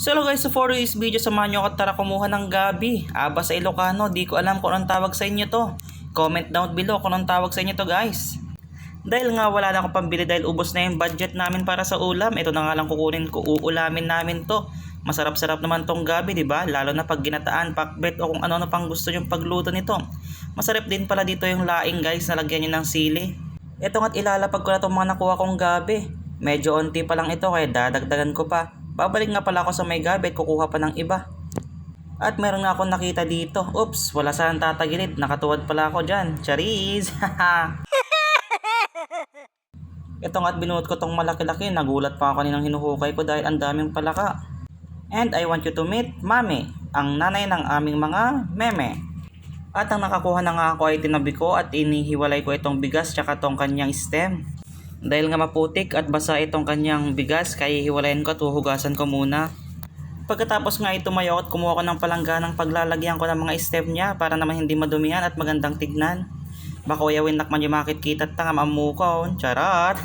So hello guys, so for this video, samahan nyo ako tara kumuha ng gabi. Aba sa Ilocano, di ko alam kung anong tawag sa inyo to. Comment down below kung anong tawag sa inyo to guys. Dahil nga wala na akong pambili dahil ubos na yung budget namin para sa ulam. Ito na nga lang kukunin ko, uulamin namin to. Masarap-sarap naman tong gabi, di ba? Lalo na pag ginataan, pakbet o kung ano-ano pang gusto yung pagluto nito. Masarap din pala dito yung laing guys, nalagyan nyo ng sili. Ito nga't ilalapag ko na itong mga nakuha kong gabi. Medyo onti pa lang ito kaya dadagdagan ko pa. Babalik nga pala ako sa may at kukuha pa ng iba. At meron nga akong nakita dito. Oops, wala saan tatagilid. Nakatuwad pala ako dyan. Charis! Ito nga't binuot ko tong malaki-laki. Nagulat pa ako kaninang hinuhukay ko dahil ang daming palaka. And I want you to meet Mami, ang nanay ng aming mga meme. At ang nakakuha na nga ako ay tinabi ko at inihiwalay ko itong bigas tsaka tong kanyang stem. Dahil nga maputik at basa itong kanyang bigas, kaya hiwalayin ko at huhugasan ko muna. Pagkatapos nga ito tumayo at kumuha ko ng palangganang paglalagyan ko ng mga stem niya para naman hindi madumihan at magandang tignan. Baka uyawin nakman yung makikita at tanga mamukon. Charot!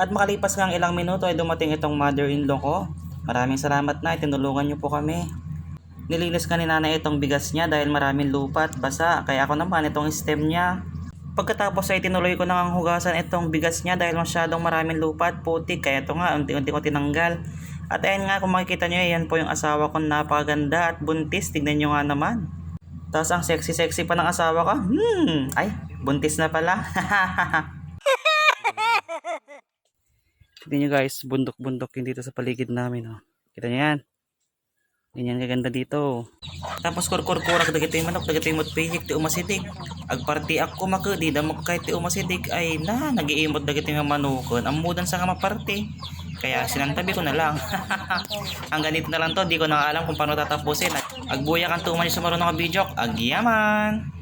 at makalipas nga ang ilang minuto ay dumating itong mother-in-law ko. Maraming salamat na, tinulungan niyo po kami. Nilinis ka ni nanay itong bigas niya dahil maraming lupa at basa, kaya ako naman itong stem niya. Pagkatapos ay tinuloy ko na ang hugasan itong bigas niya dahil masyadong maraming lupa at putik, kaya ito nga unti-unti ko tinanggal. At ayan nga kung makikita nyo, yan po yung asawa ko napakaganda at buntis, tignan nyo nga naman. Tapos ang sexy-sexy pa ng asawa ko, hmm, ay, buntis na pala. Tignan nyo guys, bundok-bundok yung dito sa paligid namin. Oh. Kita nyo yan. Ganyan kaganda dito. Tapos kurkur-kurak dagito yung manok, dagito yung mutpihik, ti umasidik. Agparti ako maka, di damok kahit ti umasidik, ay na, nagiimot dagito yung manukon. Amudan sa nga maparti. Kaya sinantabi ko na lang. Ang ganito na lang to, di ko na alam kung paano tatapusin. Agbuya kan tuman yung sumarunong ka video, agyaman!